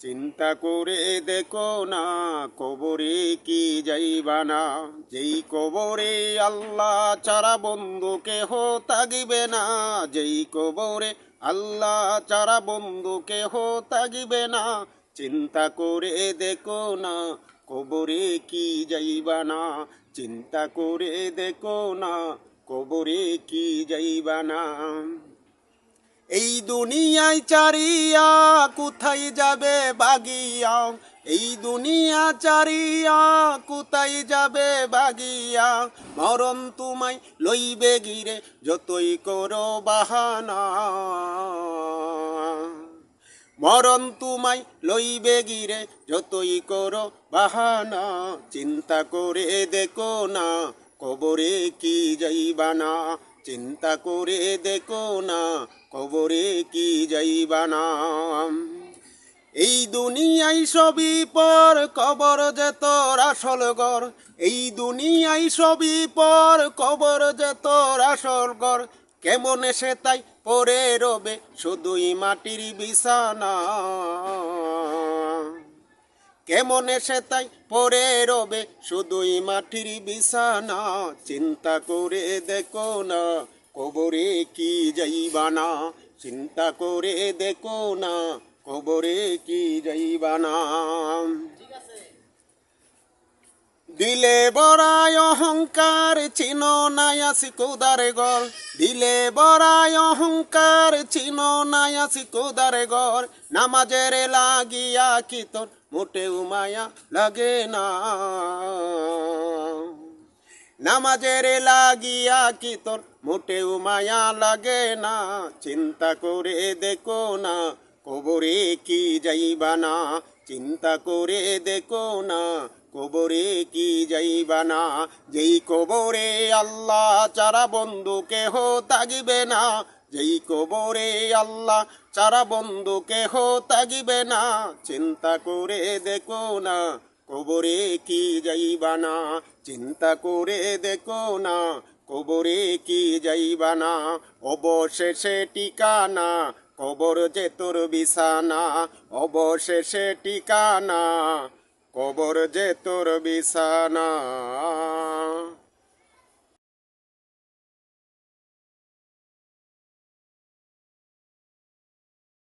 চিন্তা করে দেখো না, কবরে কি যাইবা না। যেই কবরে আল্লাহ চারা বন্ধু কেহ তাগিবে না। যেই কবরে আল্লাহ চারা বন্ধু কেহ তাগিবে না। চিন্তা করে দেখো না, কবরে কি যাইবা না। চিন্তা করে দেখো না, কবরে কি যাইবা না। দুনিয়ায় চারিয়া কোথায় যাবে বাগিয়া? এই দুনিয়া চারিয়া কোথায় যাবে বাগিয়া? মরণ তোমায় লইবে গিরে যতই করো বাহানা। মরণ তোমায় লইবে গিরে যতই করো বাহানা। চিন্তা করে দেখো না, কবরে কি যাইবা না চিন্তা করে দেখো না কবরে কি যাইবা না এই দুনিয়ায় সবই পর কবর যে তোর আসল গর এই দুনিয়ায় সবই পর কবর যে তোর আসল গর কেমন সে তাই পরে রবে শুধুই মাটির বিছানা। কেমন এসে তাই পরে রবে? শুধুই মাটির বিছানা, চিন্তা করে দেখো না, কবরে কি যাইবা না চিন্তা করে দেখো না, কবরে কি যাইবা না দিলে বড়াই অহংকার, চিন নাই আসি কোদারে গর দিলে বড়াই অহংকার, চিন নাই আসি কোদারে গর নামাজের লাগিয়া কি তোর মোটেও মায়া লাগে না। নামাজের লাগিয়া কি তোর মোটেও মায়া লাগে না। চিন্তা করে দেখো না, কবরে কি যাইবা না। চিন্তা করে দেখো না, কবরে কি যাইবা না? যেই কবরে আল্লাহ চারা বন্ধু কেহ তাগিবে না। যেই কবরে আল্লাহ চারা বন্ধু কেহ তাগিবে না। চিন্তা করে দেখো না, কবরে কি যাইবা না? চিন্তা করে দেখো না, কবরে কি যাইবা না? অবশেষে ঠিকানা কবর যে তোর বিছানা অবশেষে ঠিকানা। কবর যে তোর বিছানা।